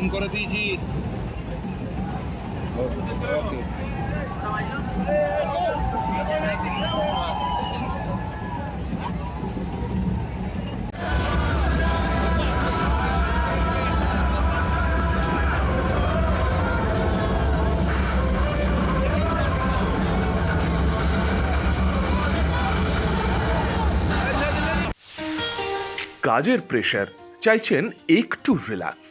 On করে দিয়েছি। কাজের প্রেশার চাইছেন একটু রিল্যাক্স